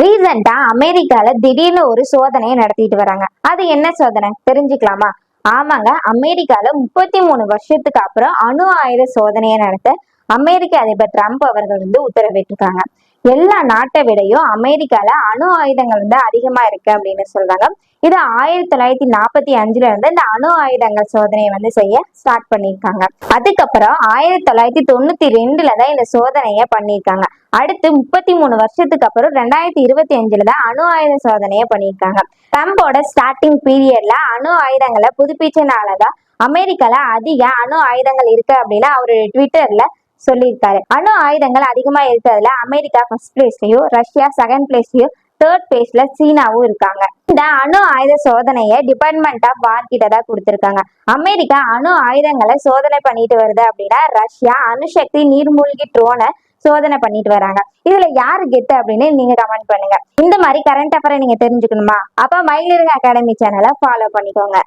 ரீசெண்டா அமெரிக்கால திடீர்னு ஒரு சோதனையை நடத்திட்டு வராங்க. அது என்ன சோதனை? தெரிஞ்சுக்கலாமா? ஆமாங்க அமெரிக்கால முப்பத்தி மூணு வருஷத்துக்கு அப்புறம் அணு ஆயுத சோதனையை நடத்த அமெரிக்க அதிபர் ட்ரம்ப் அவர்கள் வந்து உத்தரவிட்டிருக்காங்க. எல்லா நாட்டை விடையும் அமெரிக்கால அணு ஆயுதங்கள் வந்து அதிகமா இருக்கு அப்படின்னு சொல்றாங்க. இது ஆயிரத்தி தொள்ளாயிரத்தி நாற்பத்தி அஞ்சுல இருந்து இந்த அணு ஆயுதங்கள் சோதனையை வந்து செய்ய ஸ்டார்ட் பண்ணியிருக்காங்க. அதுக்கப்புறம் ஆயிரத்தி தொள்ளாயிரத்தி தொண்ணூத்தி ரெண்டுல தான் இந்த சோதனையை பண்ணியிருக்காங்க. அடுத்து முப்பத்தி மூணு வருஷத்துக்கு அப்புறம் ரெண்டாயிரத்தி இருபத்தி அஞ்சுல தான் அணு ஆயுத சோதனையை பண்ணியிருக்காங்க. ட்ரம்போட ஸ்டார்டிங் பீரியட்ல அணு ஆயுதங்களை புதுப்பிச்சனாலதான் அமெரிக்கால அதிக அணு ஆயுதங்கள் இருக்கு அப்படின்னு அவருடைய ட்விட்டர்ல சொல்லியிருக்காரு. அணு ஆயுதங்கள் அதிகமா இருக்கிறதுல அமெரிக்கா ஃபர்ஸ்ட் பிளேஸ்லயும் ரஷ்யா செகண்ட் பிளேஸ்லயும் தேர்ட் பிளேஸ்ல சீனாவும் இருக்காங்க. இந்த அணு ஆயுத சோதனையை டிபார்ட்மெண்ட் ஆஃப் வார் கிட்ட தான் கொடுத்துருக்காங்க. அமெரிக்கா அணு ஆயுதங்களை சோதனை பண்ணிட்டு வருது அப்படின்னா ரஷ்யா அணுசக்தி நீர்மூழ்கி ட்ரோனை சோதனை பண்ணிட்டு வராங்க. இதுல யாரு கெத்து அப்படின்னு நீங்க கமெண்ட் பண்ணுங்க. இந்த மாதிரி கரண்ட் அஃபரை நீங்க தெரிஞ்சுக்கணுமா? அப்ப மயிலிருங்க அகாடமி சேனலை ஃபாலோ பண்ணிக்கோங்க.